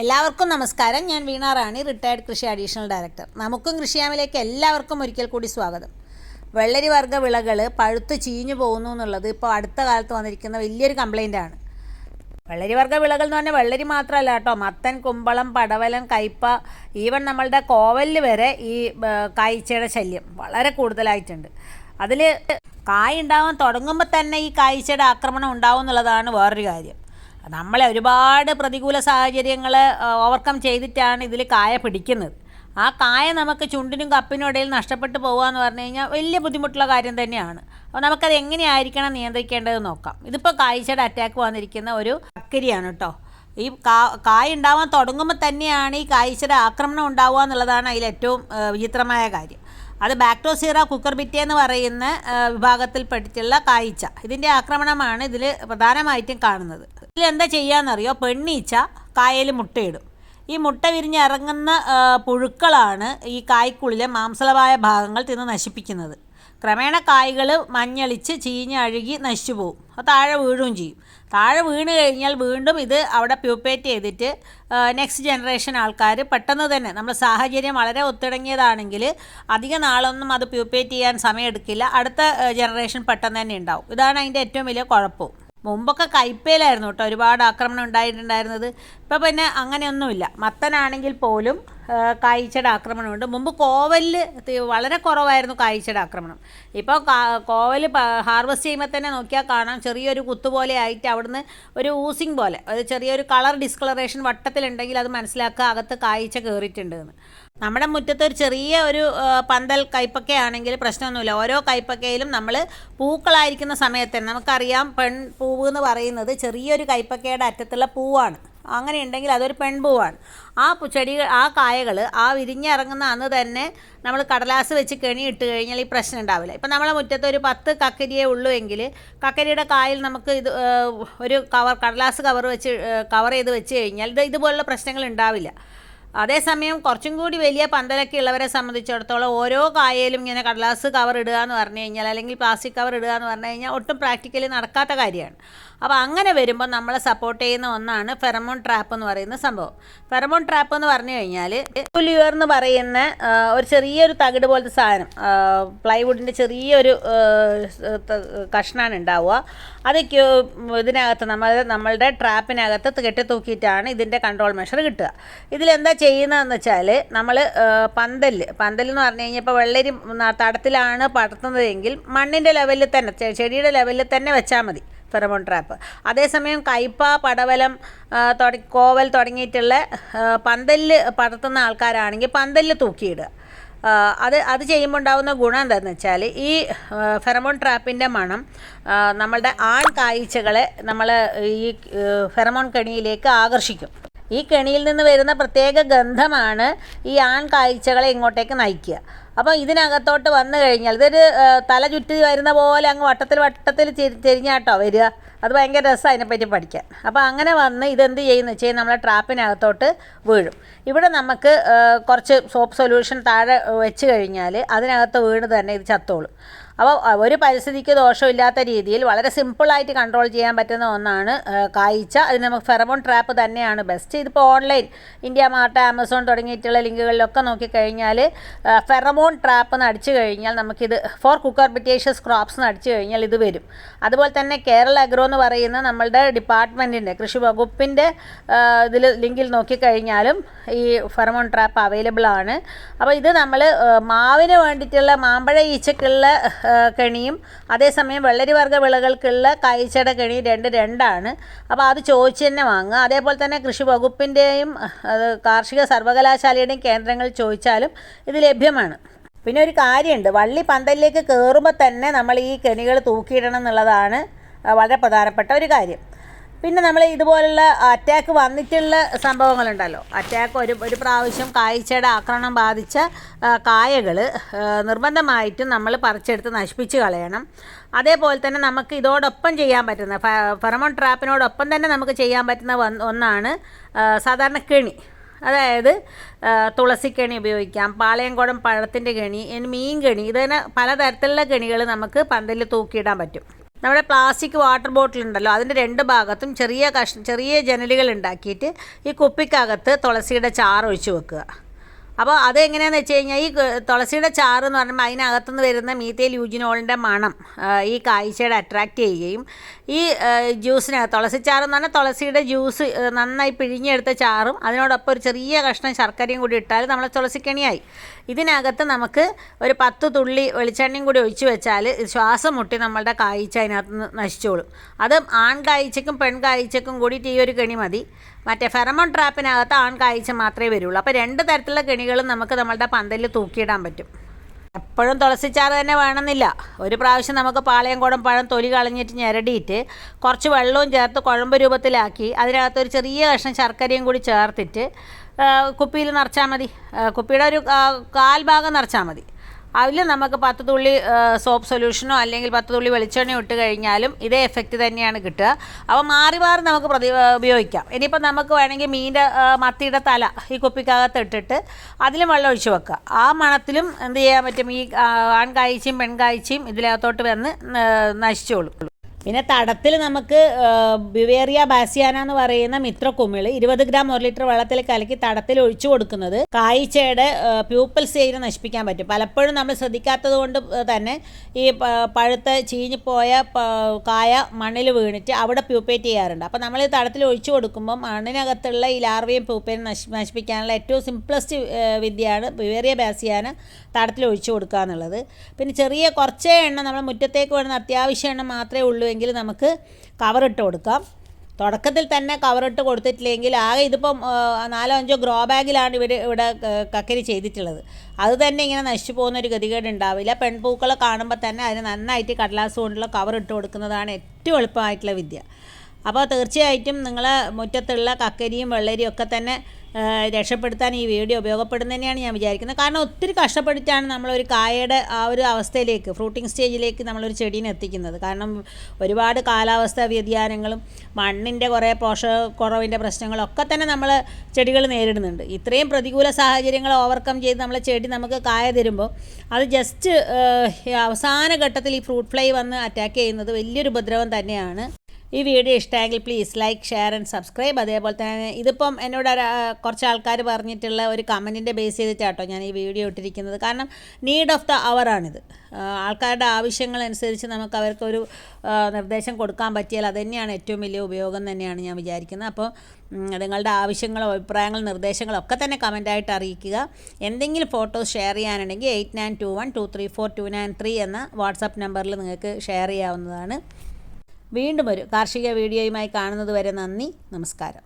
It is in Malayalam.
എല്ലാവർക്കും നമസ്കാരം. ഞാൻ വീണ റാണി റിട്ടയർഡ് കൃഷി അഡീഷണൽ ഡയറക്ടർ നമുക്കും കൃഷിയാമിലേക്ക് എല്ലാവർക്കും ഒരിക്കൽ കൂടി സ്വാഗതം. വെള്ളരി വർഗ വിളകൾ പഴുത്ത് ചീഞ്ഞു പോകുന്നു എന്നുള്ളത് ഇപ്പോൾ അടുത്ത കാലത്ത് വന്നിരിക്കുന്ന വലിയൊരു കംപ്ലൈന്റാണ് വെള്ളരി വർഗ വിളകൾ എന്ന് പറഞ്ഞാൽ വെള്ളരി മാത്രമല്ല കേട്ടോ. മത്തൻ കുമ്പളം പടവലൻ കയ്പ ഈവൻ നമ്മളുടെ കോവലിൽ വരെ ഈ കാഴ്ചയുടെ ശല്യം വളരെ കൂടുതലായിട്ടുണ്ട്. അതിൽ കായ ഉണ്ടാവാൻ തുടങ്ങുമ്പോൾ തന്നെ ഈ കായ്ച്ചയുടെ ആക്രമണം ഉണ്ടാവും എന്നുള്ളതാണ് വേറൊരു കാര്യം. നമ്മളെ ഒരുപാട് പ്രതികൂല സാഹചര്യങ്ങൾ ഓവർകം ചെയ്തിട്ടാണ് ഇതിൽ കായ പിടിക്കുന്നത്. ആ കായ നമുക്ക് ചുണ്ടിനും കപ്പിനും ഇടയിൽ നഷ്ടപ്പെട്ടു പോകുക എന്ന് പറഞ്ഞു കഴിഞ്ഞാൽ വലിയ ബുദ്ധിമുട്ടുള്ള കാര്യം തന്നെയാണ്. അപ്പോൾ നമുക്കത് എങ്ങനെയായിരിക്കണം നിയന്ത്രിക്കേണ്ടത് നോക്കാം. ഇതിപ്പോൾ കായ്ച്ചയുടെ അറ്റാക്ക് വന്നിരിക്കുന്ന ഒരു ബക്കരിയാണ് കേട്ടോ. ഈ കാ കായ ഉണ്ടാവാൻ തുടങ്ങുമ്പോൾ തന്നെയാണ് ഈ കായ്ച്ചയുടെ ആക്രമണം ഉണ്ടാവുക എന്നുള്ളതാണ് അതിൽ ഏറ്റവും വിചിത്രമായ കാര്യം. അത് ബാക്ടോസീറ കുക്കർബിറ്റ എന്ന് പറയുന്ന വിഭാഗത്തിൽപ്പെട്ടിട്ടുള്ള കായ്ച്ച ഇതിന്റെ ആക്രമണമാണ് ഇതിൽ പ്രധാനമായിട്ടും കാണുന്നത്. ഇതിൽ എന്താ ചെയ്യാന്നറിയോ? പെണ്ണീച്ച കായയിൽ മുട്ടയിടും. ഈ മുട്ട വിരിഞ്ഞ് ഇറങ്ങുന്ന പുഴുക്കളാണ് ഈ കായ്ക്കുള്ളിലെ മാംസളമായ ഭാഗങ്ങൾ തിന്ന് നശിപ്പിക്കുന്നത്. ക്രമേണ കായ്കൾ മഞ്ഞളിച്ച് ചീഞ്ഞ് അഴുകി നശിച്ചു പോകും അത് താഴെ വീഴുകയും ചെയ്യും. താഴെ വീണ് കഴിഞ്ഞാൽ വീണ്ടും ഇത് അവിടെ പ്യൂപ്പേറ്റ് ചെയ്തിട്ട് നെക്സ്റ്റ് ജനറേഷൻ ആൾക്കാർ പെട്ടെന്ന് തന്നെ നമ്മൾ സാഹചര്യം വളരെ ഒത്തിണങ്ങിയതാണെങ്കിൽ അധിക നാളൊന്നും അത് പ്യൂപ്പേറ്റ് ചെയ്യാൻ സമയമെടുക്കില്ല. അടുത്ത ജനറേഷൻ പെട്ടെന്ന് തന്നെ ഉണ്ടാവും. ഇതാണ് അതിന്റെ ഏറ്റവും വലിയ കുഴപ്പവും മുമ്പൊക്കെ കയ്പയിലായിരുന്നു കേട്ടോ ഒരുപാട് ആക്രമണം ഉണ്ടായിട്ടുണ്ടായിരുന്നത്. ഇപ്പോൾ പിന്നെ അങ്ങനെയൊന്നുമില്ല. മത്തനാണെങ്കിൽ പോലും കായ്ച്ചയുടെ ആക്രമണമുണ്ട്. മുമ്പ് കോവലിൽ വളരെ കുറവായിരുന്നു കായ്ച്ചയുടെ ആക്രമണം. ഇപ്പോൾ കോവൽ ഹാർവസ്റ്റ് ചെയ്യുമ്പോൾ തന്നെ നോക്കിയാൽ കാണാം ചെറിയൊരു കുത്ത് പോലെ ആയിട്ട് അവിടുന്ന് ഒരു ഊസിങ് പോലെ ഒരു ചെറിയൊരു കളർ ഡിസ്കളറേഷൻ വട്ടത്തിലുണ്ടെങ്കിൽ അത് മനസ്സിലാക്കുക അകത്ത് കായ്ച്ച കയറിയിട്ടുണ്ട് എന്ന്. നമ്മുടെ മുറ്റത്ത് ഒരു ചെറിയ ഒരു പന്തൽ കൈപ്പക്കയാണെങ്കിൽ പ്രശ്നമൊന്നുമില്ല. ഓരോ കൈപ്പക്കയിലും നമ്മൾ പൂക്കളായിരിക്കുന്ന സമയത്ത് നമുക്കറിയാം പെൺ പൂവ് എന്ന് പറയുന്നത് ചെറിയൊരു കൈപ്പക്കയുടെ അറ്റത്തുള്ള പൂവാണ്. അങ്ങനെ ഉണ്ടെങ്കിൽ അതൊരു പെൺപൂവാണ്. ആ ചെടികൾ ആ കായകൾ ആ വിരിഞ്ഞിറങ്ങുന്ന അന്ന് തന്നെ നമ്മൾ കടലാസ് വെച്ച് കെണി ഇട്ട് കഴിഞ്ഞാൽ ഈ പ്രശ്നം ഉണ്ടാവില്ല. ഇപ്പം നമ്മളെ മുറ്റത്ത് ഒരു പത്ത് കക്കരിയേ ഉള്ളൂ എങ്കിൽ കക്കരിയുടെ കായിൽ നമുക്ക് ഇത് ഒരു കവർ കടലാസ് കവർ വെച്ച് കവർ ചെയ്ത് വെച്ച് കഴിഞ്ഞാൽ ഇത് ഇതുപോലുള്ള പ്രശ്നങ്ങൾ ഉണ്ടാവില്ല. അതേസമയം കുറച്ചും കൂടി വലിയ പന്തലൊക്കെ ഉള്ളവരെ സംബന്ധിച്ചിടത്തോളം ഓരോ കായയിലും ഇങ്ങനെ കടലാസ് കവർ ഇടുക എന്ന് പറഞ്ഞു കഴിഞ്ഞാൽ അല്ലെങ്കിൽ പ്ലാസ്റ്റിക് കവർ ഇടുക എന്ന് പറഞ്ഞു കഴിഞ്ഞാൽ ഒട്ടും പ്രാക്ടിക്കലി നടക്കാത്ത കാര്യമാണ്. അപ്പോൾ അങ്ങനെ വരുമ്പോൾ നമ്മളെ സപ്പോർട്ട് ചെയ്യുന്ന ഒന്നാണ് ഫെറമോൺ ട്രാപ്പ് എന്ന് പറയുന്ന സംഭവം. ഫെറമോൺ ട്രാപ്പ് എന്ന് പറഞ്ഞു കഴിഞ്ഞാൽ പുലിയർ എന്ന് പറയുന്ന ഒരു ചെറിയൊരു തകിട് പോലത്തെ സാധനം. പ്ലൈവുഡിന്റെ ചെറിയൊരു കഷ്ണാണ് ഉണ്ടാവുക. അത് ക്യൂ ഇതിനകത്ത് നമ്മൾ നമ്മളുടെ ട്രാപ്പിനകത്ത് കെട്ടിത്തൂക്കിയിട്ടാണ് ഇതിന്റെ കൺട്രോൾ മെഷർ കിട്ടുക. ഇതിലെന്താ ചെയ്യുന്നതെന്ന് വെച്ചാൽ നമ്മൾ പന്തൽ പന്തൽ എന്ന് പറഞ്ഞു കഴിഞ്ഞാൽ ഇപ്പോൾ വെള്ളരി തടത്തിലാണ് പടർത്തുന്നതെങ്കിൽ മണ്ണിന്റെ ലെവലിൽ തന്നെ ചെടിയുടെ ലെവലിൽ തന്നെ വെച്ചാൽ മതി ഫെറമോൺ ട്രാപ്പ് അതേസമയം കയ്പ പടവലം തുടങ്ങി കോവൽ തുടങ്ങിയിട്ടുള്ള പന്തലിൽ പടർത്തുന്ന ആൾക്കാരാണെങ്കിൽ പന്തലിൽ തൂക്കിയിടുക. അത് അത് ചെയ്യുമ്പോൾ ഉണ്ടാകുന്ന ഗുണം എന്താണെന്ന് വെച്ചാൽ ഈ ഫെറമോൺ ട്രാപ്പിന്റെ മണം നമ്മളുടെ ആൺ കായ്ച്ചകളെ നമ്മൾ ഈ ഫെറമോൺ കെണിയിലേക്ക് ആകർഷിക്കും. ഈ കെണിയിൽ നിന്ന് വരുന്ന പ്രത്യേക ഗന്ധമാണ് ഈ ആൺ കാഴ്ചകളെ ഇങ്ങോട്ടേക്ക് നയിക്കുക. അപ്പോൾ ഇതിനകത്തോട്ട് വന്നു കഴിഞ്ഞാൽ ഇതൊരു തല ചുറ്റി വരുന്ന പോലെ അങ്ങ് വട്ടത്തിൽ വട്ടത്തിൽ ചെരി ചെരിഞ്ഞാട്ടോ വരിക. അത് ഭയങ്കര രസമാണ് അതിനെപ്പറ്റി പഠിക്കാൻ. അപ്പോൾ അങ്ങനെ വന്ന് ഇതെന്ത് ചെയ്യുന്നു വെച്ചാൽ നമ്മളെ ട്രാപ്പിനകത്തോട്ട് വീഴും. ഇവിടെ നമുക്ക് കുറച്ച് സോപ്പ് സൊല്യൂഷൻ താഴെ വെച്ച് കഴിഞ്ഞാൽ അതിനകത്ത് വീണ് തന്നെ ഇത് ചത്തോളും. അപ്പോൾ ഒരു പരിസ്ഥിതിക്ക് ദോഷമില്ലാത്ത രീതിയിൽ വളരെ സിമ്പിളായിട്ട് കൺട്രോൾ ചെയ്യാൻ പറ്റുന്ന ഒന്നാണ് കായ്ച്ച അതിന് നമുക്ക് ഫെറമോൺ ട്രാപ്പ് തന്നെയാണ് ബെസ്റ്റ്. ഇതിപ്പോൾ ഓൺലൈൻ ഇന്ത്യ മാർട്ട് ആമസോൺ തുടങ്ങിയിട്ടുള്ള ലിങ്കുകളിലൊക്കെ നോക്കിക്കഴിഞ്ഞാൽ ഫെറമോൺ ട്രാപ്പ് എന്ന് അടിച്ചു കഴിഞ്ഞാൽ നമുക്കിത് ഫോർ കുക്കർ ബിറ്റേഷ്യസ് ക്രോപ്സ് എന്ന് അടിച്ചു കഴിഞ്ഞാൽ ഇത് വരും. അതുപോലെ തന്നെ കേരള അഗ്രോ എന്ന് പറയുന്ന നമ്മളുടെ ഡിപ്പാർട്ട്മെന്റിന്റെ കൃഷി വകുപ്പിന്റെ ഇതിൽ ലിങ്കിൽ നോക്കിക്കഴിഞ്ഞാലും ഈ ഫെറമോൺ ട്രാപ്പ് അവൈലബിൾ ആണ്. അപ്പോൾ ഇത് നമ്മൾ മാവിന് വേണ്ടിയിട്ടുള്ള മാമ്പഴ ഈച്ചക്കുള്ള കെണിയും. അതേസമയം വെള്ളരി വർഗ വിളകൾക്കുള്ള കായ്ച്ചട കെണി രണ്ട് രണ്ടാണ്. അപ്പോൾ അത് ചോദിച്ച് തന്നെ വാങ്ങുക. അതേപോലെ തന്നെ കൃഷി വകുപ്പിന്റെയും കാർഷിക സർവകലാശാലയുടെയും കേന്ദ്രങ്ങൾ ചോദിച്ചാലും ഇത് ലഭ്യമാണ്. പിന്നെ ഒരു കാര്യമുണ്ട്. വള്ളി പന്തലിലേക്ക് കയറുമ്പോൾ തന്നെ നമ്മൾ ഈ കെണികൾ തൂക്കിയിടണം എന്നുള്ളതാണ് വളരെ പ്രധാനപ്പെട്ട ഒരു കാര്യം. പിന്നെ നമ്മൾ ഇതുപോലുള്ള അറ്റാക്ക് വന്നിട്ടുള്ള സംഭവങ്ങളുണ്ടല്ലോ. അറ്റാക്ക് ഒരു ഒരു പ്രാവശ്യം കായ്ച്ചയുടെ ആക്രമണം ബാധിച്ച കായകൾ നിർബന്ധമായിട്ടും നമ്മൾ പറിച്ചെടുത്ത് നശിപ്പിച്ച് കളയണം. അതേപോലെ തന്നെ നമുക്ക് ഇതോടൊപ്പം ചെയ്യാൻ പറ്റുന്ന ഫെറമോൺ ട്രാപ്പിനോടൊപ്പം തന്നെ നമുക്ക് ചെയ്യാൻ പറ്റുന്ന ഒന്നാണ് സാധാരണ കെണി. അതായത് തുളസി തുളസിക്കണി ഉപയോഗിക്കാം പാളയംകോടം പഴത്തിന്റെ കെണി മീൻ കെണി ഇതിനെ പലതരത്തിലുള്ള കെണികൾ നമുക്ക് പന്തലിൽ തൂക്കിയിടാൻ പറ്റും. നമ്മുടെ പ്ലാസ്റ്റിക് വാട്ടർ ബോട്ടിൽ ഉണ്ടല്ലോ അതിന്റെ രണ്ട് ഭാഗത്തും ചെറിയ കഷ് ചെറിയ ജനലുകൾ ഉണ്ടാക്കിയിട്ട് ഈ കുപ്പിക്കകത്ത് തുളസിയുടെ ചാറ് ഒഴിച്ച് വെക്കുക. അപ്പോൾ അതെങ്ങനെയാണെന്ന് വെച്ച് കഴിഞ്ഞാൽ ഈ തുളസിയുടെ ചാറ് എന്ന് പറയുമ്പോൾ അതിനകത്തുനിന്ന് വരുന്ന മീത്തേൽ യൂജിനോളിന്റെ മണം ഈ കാഴ്ചയുടെ അട്രാക്റ്റ് ചെയ്യുകയും ഈ ജ്യൂസിന് തുളസി ചാറ് എന്ന് പറഞ്ഞാൽ തുളസിയുടെ ജ്യൂസ് നന്നായി പിഴിഞ്ഞെടുത്ത ചാറും അതിനോടൊപ്പം ഒരു ചെറിയ കഷ്ണം ശർക്കരയും കൂടി ഇട്ടാൽ നമ്മളെ തുളസിക്കണിയായി. ഇതിനകത്ത് നമുക്ക് ഒരു പത്ത് തുള്ളി വെളിച്ചെണ്ണയും കൂടി ഒഴിച്ചു വെച്ചാൽ ശ്വാസം മുട്ടി നമ്മളുടെ കാഴ്ച അതിനകത്ത് നശിച്ചോളും. അത് ആൺകാഴ്ചക്കും പെൺകാഴ്ചക്കും കൂടിയിട്ട് ഈ ഒരു കെണി മതി. മറ്റേ ഫെറമോൺ ട്രാപ്പിനകത്ത് ആൺകാഴ്ച മാത്രമേ വരുള്ളൂ. അപ്പോൾ രണ്ട് തരത്തിലുള്ള കെണികളും നമുക്ക് നമ്മളുടെ പന്തലിൽ തൂക്കിയിടാൻ പറ്റും. എപ്പോഴും തുളസിച്ചാറ് തന്നെ വേണമെന്നില്ല. ഒരു പ്രാവശ്യം നമുക്ക് പാളയംകോടൻ പഴം തൊലി കളഞ്ഞിട്ട് ഞെരടിയിട്ട് കുറച്ച് വെള്ളവും ചേർത്ത് കുഴമ്പ് രൂപത്തിലാക്കി അതിനകത്ത് ഒരു ചെറിയ കഷ്ണം ശർക്കരയും കൂടി ചേർത്തിട്ട് കുപ്പിയിൽ നിറച്ചാൽ മതി. കുപ്പിയുടെ ഒരു കാൽ ഭാഗം നിറച്ചാൽ മതി. അതിൽ നമുക്ക് പത്ത് തുള്ളി സോപ്പ് സൊല്യൂഷനോ അല്ലെങ്കിൽ പത്ത് തുള്ളി വെളിച്ചെണ്ണയോ ഇട്ട് കഴിഞ്ഞാലും ഇതേ എഫക്റ്റ് തന്നെയാണ് കിട്ടുക. അപ്പോൾ മാറി മാറി നമുക്ക് പ്രതി ഉപയോഗിക്കാം. ഇനിയിപ്പോൾ നമുക്ക് വേണമെങ്കിൽ മീന്റെ മത്തിയുടെ തല ഈ കുപ്പിക്കകത്ത് ഇട്ടിട്ട് അതിലും വെള്ളം ഒഴിച്ച് വെക്കുക. ആ മണത്തിലും എന്ത് ചെയ്യാൻ പറ്റും? ഈ ആൺകാഴ്ചയും പെൺകാഴ്ചയും ഇതിനകത്തോട്ട് വന്ന് നശിച്ചോളും. പിന്നെ തടത്തിൽ നമുക്ക് ബിവേറിയ ബാസിയാന എന്ന് പറയുന്ന മിത്ര കുമിൾ ഇരുപത് ഗ്രാം ഒരു ലിറ്റർ വെള്ളത്തിൽ കലക്കി തടത്തിൽ ഒഴിച്ചു കൊടുക്കുന്നത് കായ്ച്ചയുടെ പ്യൂപ്പൽ സ്റ്റേജിനെ നശിപ്പിക്കാൻ പറ്റും. പലപ്പോഴും നമ്മൾ ശ്രദ്ധിക്കാത്തത് കൊണ്ട് തന്നെ ഈ പഴുത്ത ചീഞ്ഞിപ്പോയ പ- കായ മണ്ണിൽ വീണിട്ട് അവിടെ പ്യൂപ്പേറ്റ് ചെയ്യാറുണ്ട്. അപ്പോൾ നമ്മൾ ഈ തടത്തിൽ ഒഴിച്ചു കൊടുക്കുമ്പോൾ മണ്ണിനകത്തുള്ള ഈ ലാർവയും പ്യൂപ്പേനും നശി നശിപ്പിക്കാനുള്ള ഏറ്റവും സിംപ്ലസ്റ്റ് വിദ്യയാണ് ബിവേറിയ ബാസിയാന തടത്തിൽ ഒഴിച്ചു കൊടുക്കുക എന്നുള്ളത് പിന്നെ ചെറിയ കുറച്ചേ എണ്ണ നമ്മൾ മുറ്റത്തേക്ക് വേണ്ടുന്ന അത്യാവശ്യ എണ്ണ മാത്രമേ ഉള്ളൂ എങ്കിൽ നമുക്ക് കവറിട്ട് കൊടുക്കാം. തുടക്കത്തിൽ തന്നെ കവറിട്ട് കൊടുത്തിട്ടില്ലെങ്കിൽ ആകെ ഇതിപ്പം നാലോ അഞ്ചോ ഗ്രോ ബാഗിലാണ് ഇവർ ഇവിടെ കക്കരി ചെയ്തിട്ടുള്ളത്. അത് തന്നെ ഇങ്ങനെ നശിച്ചു പോകുന്ന ഒരു ഗതികേട് ഉണ്ടാവില്ല. പെൺപൂക്കളെ കാണുമ്പോൾ തന്നെ അതിന് നന്നായിട്ട് കടലാസ് കൊണ്ടുള്ള കവർ കൊടുക്കുന്നതാണ് ഏറ്റവും എളുപ്പമായിട്ടുള്ള വിദ്യ. അപ്പോൾ തീർച്ചയായിട്ടും നിങ്ങളെ മുറ്റത്തുള്ള കക്കരിയും വെള്ളരിയും ഒക്കെ തന്നെ രക്ഷപ്പെടുത്താൻ ഈ വീഡിയോ ഉപയോഗപ്പെടുന്നത് തന്നെയാണ് ഞാൻ വിചാരിക്കുന്നത്. കാരണം ഒത്തിരി കഷ്ടപ്പെട്ടിട്ടാണ് നമ്മളൊരു കായയുടെ ആ ഒരു അവസ്ഥയിലേക്ക് ഫ്രൂട്ടിംഗ് സ്റ്റേജിലേക്ക് നമ്മളൊരു ചെടീനെ എത്തിക്കുന്നത്. കാരണം ഒരുപാട് കാലാവസ്ഥാ വ്യതിയാനങ്ങളും മണ്ണിന്റെ കുറേ പോഷകക്കുറവിന്റെ പ്രശ്നങ്ങളൊക്കെ തന്നെ നമ്മൾ ചെടികൾ നേരിടുന്നുണ്ട്. ഇത്രയും പ്രതികൂല സാഹചര്യങ്ങൾ ഓവർകം ചെയ്ത് നമ്മളെ ചെടി നമുക്ക് കായ തരുമ്പോൾ അത് ജസ്റ്റ് അവസാന ഘട്ടത്തിൽ ഈ ഫ്രൂട്ട് ഫ്ലൈ വന്ന് അറ്റാക്ക് ചെയ്യുന്നത് വലിയൊരു ഉപദ്രവം തന്നെയാണ്. ഈ വീഡിയോ ഇഷ്ടമെങ്കിൽ please like share and subscribe അതേപോലെ തന്നെ ഇതിപ്പം എന്നോട് കുറച്ച് ആൾക്കാർ പറഞ്ഞിട്ടുള്ള ഒരു കമന്റിന്റെ ബേസ് ചെയ്തിട്ടാട്ടോ ഞാൻ ഈ വീഡിയോ ഇട്ടിരിക്കുന്നത്. കാരണം നീഡ് ഓഫ് ദ അവറാണിത് ആൾക്കാരുടെ ആവശ്യങ്ങളനുസരിച്ച് നമുക്ക് അവർക്കൊരു നിർദ്ദേശം കൊടുക്കാൻ പറ്റിയാൽ അത് തന്നെയാണ് ഏറ്റവും വലിയ ഉപയോഗം തന്നെയാണ് ഞാൻ വിചാരിക്കുന്നത്. അപ്പോൾ നിങ്ങളുടെ ആവശ്യങ്ങളോ അഭിപ്രായങ്ങളോ നിർദ്ദേശങ്ങളോ ഒക്കെ തന്നെ കമന്റായിട്ട് അറിയിക്കുക. എന്തെങ്കിലും photos share ചെയ്യാനുണ്ടെങ്കിൽ eight nine two one two three four two nine three എന്ന വാട്സാപ്പ് നമ്പറിൽ നിങ്ങൾക്ക് ഷെയർ ചെയ്യാവുന്നതാണ്. വീണ്ടും ഒരു കാർഷിക വീഡിയോയുമായി കാണുന്നത് വരെ നന്ദി. നമസ്കാരം.